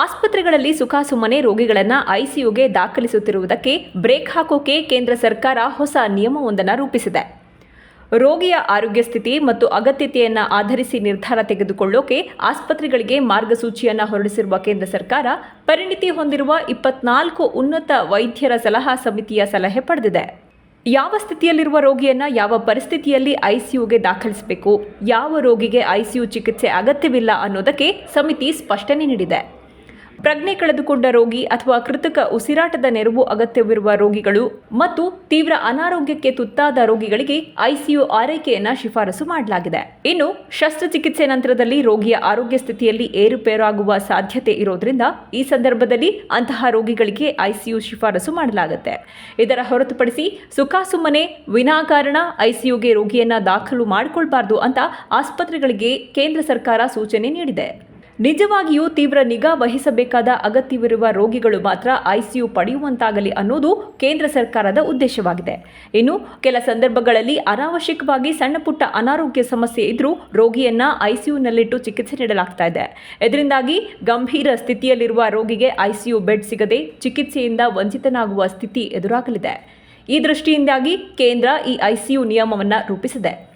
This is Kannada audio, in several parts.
ಆಸ್ಪತ್ರೆಗಳಲ್ಲಿ ಸುಖಾಸುಮ್ಮನೆ ರೋಗಿಗಳನ್ನು ಐಸಿಯುಗೆ ದಾಖಲಿಸುತ್ತಿರುವುದಕ್ಕೆ ಬ್ರೇಕ್ ಹಾಕೋಕೆ ಕೇಂದ್ರ ಸರ್ಕಾರ ಹೊಸ ನಿಯಮವೊಂದನ್ನು ರೂಪಿಸಿದೆ. ರೋಗಿಯ ಆರೋಗ್ಯ ಸ್ಥಿತಿ ಮತ್ತು ಅಗತ್ಯತೆಯನ್ನು ಆಧರಿಸಿ ನಿರ್ಧಾರ ತೆಗೆದುಕೊಳ್ಳೋಕೆ ಆಸ್ಪತ್ರೆಗಳಿಗೆ ಮಾರ್ಗಸೂಚಿಯನ್ನು ಹೊರಡಿಸಿರುವ ಕೇಂದ್ರ ಸರ್ಕಾರ ಪರಿಣಿತಿ ಹೊಂದಿರುವ ಇಪ್ಪತ್ನಾಲ್ಕು ಉನ್ನತ ವೈದ್ಯರ ಸಲಹಾ ಸಮಿತಿಯ ಸಲಹೆ ಪಡೆದಿದೆ. ಯಾವ ಸ್ಥಿತಿಯಲ್ಲಿರುವ ರೋಗಿಯನ್ನು ಯಾವ ಪರಿಸ್ಥಿತಿಯಲ್ಲಿ ಐಸಿಯುಗೆ ದಾಖಲಿಸಬೇಕು, ಯಾವ ರೋಗಿಗೆ ಐಸಿಯು ಚಿಕಿತ್ಸೆ ಅಗತ್ಯವಿಲ್ಲ ಅನ್ನೋದಕ್ಕೆ ಸಮಿತಿ ಸ್ಪಷ್ಟನೆ ನೀಡಿದೆ. ಪ್ರಜ್ಞೆ ಕಳೆದುಕೊಂಡ ರೋಗಿ ಅಥವಾ ಕೃತಕ ಉಸಿರಾಟದ ನೆರವು ಅಗತ್ಯವಿರುವ ರೋಗಿಗಳು ಮತ್ತು ತೀವ್ರ ಅನಾರೋಗ್ಯಕ್ಕೆ ತುತ್ತಾದ ರೋಗಿಗಳಿಗೆ ಐಸಿಯು ಆರೈಕೆಯನ್ನು ಶಿಫಾರಸು ಮಾಡಲಾಗಿದೆ. ಇನ್ನು ಶಸ್ತ್ರಚಿಕಿತ್ಸೆ ನಂತರದಲ್ಲಿ ರೋಗಿಯ ಆರೋಗ್ಯ ಸ್ಥಿತಿಯಲ್ಲಿ ಏರುಪೇರಾಗುವ ಸಾಧ್ಯತೆ ಇರೋದ್ರಿಂದ ಈ ಸಂದರ್ಭದಲ್ಲಿ ಅಂತಹ ರೋಗಿಗಳಿಗೆ ಐಸಿಯು ಶಿಫಾರಸು ಮಾಡಲಾಗುತ್ತೆ. ಇದರ ಹೊರತುಪಡಿಸಿ ಸುಖಾಸುಮ್ಮನೆ ವಿನಾಕಾರಣ ಐಸಿಯುಗೆ ರೋಗಿಯನ್ನ ದಾಖಲು ಮಾಡಿಕೊಳ್ಬಾರ್ದು ಅಂತ ಆಸ್ಪತ್ರೆಗಳಿಗೆ ಕೇಂದ್ರ ಸರ್ಕಾರ ಸೂಚನೆ ನೀಡಿದೆ. ನಿಜವಾಗಿಯೂ ತೀವ್ರ ನಿಗಾ ವಹಿಸಬೇಕಾದ ಅಗತ್ಯವಿರುವ ರೋಗಿಗಳು ಮಾತ್ರ ಐಸಿಯು ಪಡೆಯುವಂತಾಗಲಿ ಅನ್ನೋದು ಕೇಂದ್ರ ಸರ್ಕಾರದ ಉದ್ದೇಶವಾಗಿದೆ. ಇನ್ನು ಕೆಲ ಸಂದರ್ಭಗಳಲ್ಲಿ ಅನಾವಶ್ಯಕವಾಗಿ ಸಣ್ಣ ಪುಟ್ಟ ಅನಾರೋಗ್ಯ ಸಮಸ್ಯೆ ಇದ್ರೂ ರೋಗಿಯನ್ನ ಐಸಿಯುನಲ್ಲಿಟ್ಟು ಚಿಕಿತ್ಸೆ ನೀಡಲಾಗ್ತಾ ಇದೆ. ಇದರಿಂದಾಗಿ ಗಂಭೀರ ಸ್ಥಿತಿಯಲ್ಲಿರುವ ರೋಗಿಗೆ ಐಸಿಯು ಬೆಡ್ ಸಿಗದೆ ಚಿಕಿತ್ಸೆಯಿಂದ ವಂಚಿತನಾಗುವ ಸ್ಥಿತಿ ಎದುರಾಗಲಿದೆ. ಈ ದೃಷ್ಟಿಯಿಂದಾಗಿ ಕೇಂದ್ರ ಈ ಐಸಿಯು ನಿಯಮವನ್ನು ರೂಪಿಸಿದೆ.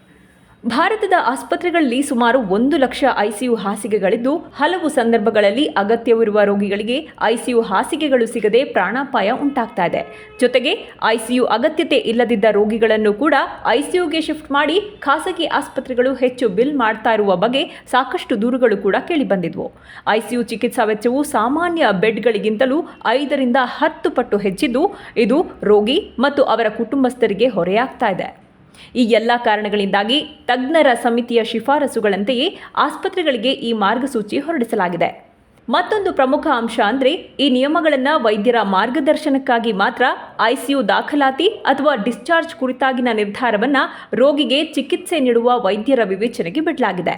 ಭಾರತದ ಆಸ್ಪತ್ರೆಗಳಲ್ಲಿ ಸುಮಾರು ಒಂದು ಲಕ್ಷ ಐಸಿಯು ಹಾಸಿಗೆಗಳಿದ್ದು, ಹಲವು ಸಂದರ್ಭಗಳಲ್ಲಿ ಅಗತ್ಯವಿರುವ ರೋಗಿಗಳಿಗೆ ಐಸಿಯು ಹಾಸಿಗೆಗಳು ಸಿಗದೆ ಪ್ರಾಣಾಪಾಯ ಉಂಟಾಗ್ತಾ ಇದೆ. ಜೊತೆಗೆ, ಐಸಿಯು ಅಗತ್ಯತೆ ಇಲ್ಲದಿದ್ದ ರೋಗಿಗಳನ್ನು ಕೂಡ ಐಸಿಯುಗೆ ಶಿಫ್ಟ್ ಮಾಡಿ ಖಾಸಗಿ ಆಸ್ಪತ್ರೆಗಳು ಹೆಚ್ಚು ಬಿಲ್ ಮಾಡ್ತಾ ಇರುವ ಬಗ್ಗೆ ಸಾಕಷ್ಟು ದೂರುಗಳು ಕೂಡ ಕೇಳಿಬಂದಿದ್ವು. ಐಸಿಯು ಚಿಕಿತ್ಸಾ ವೆಚ್ಚವು ಸಾಮಾನ್ಯ ಬೆಡ್ಗಳಿಗಿಂತಲೂ ಐದರಿಂದ ಹತ್ತು ಪಟ್ಟು ಹೆಚ್ಚಿದ್ದು, ಇದು ರೋಗಿ ಮತ್ತು ಅವರ ಕುಟುಂಬಸ್ಥರಿಗೆ ಹೊರೆಯಾಗ್ತಾ ಇದೆ. ಈ ಎಲ್ಲ ಕಾರಣಗಳಿಂದಾಗಿ ತಜ್ಞರ ಸಮಿತಿಯ ಶಿಫಾರಸುಗಳಂತೆಯೇ ಆಸ್ಪತ್ರೆಗಳಿಗೆ ಈ ಮಾರ್ಗಸೂಚಿ ಹೊರಡಿಸಲಾಗಿದೆ. ಮತ್ತೊಂದು ಪ್ರಮುಖ ಅಂಶ ಅಂದರೆ ಈ ನಿಯಮಗಳನ್ನು ವೈದ್ಯರ ಮಾರ್ಗದರ್ಶನಕ್ಕಾಗಿ ಮಾತ್ರ ಐಸಿಯು ದಾಖಲಾತಿ ಅಥವಾ ಡಿಸ್ಚಾರ್ಜ್ ಕುರಿತಾಗಿನ ನಿರ್ಧಾರವನ್ನು ರೋಗಿಗೆ ಚಿಕಿತ್ಸೆ ನೀಡುವ ವೈದ್ಯರ ವಿವೇಚನೆಗೆ ಬಿಡಲಾಗಿದೆ.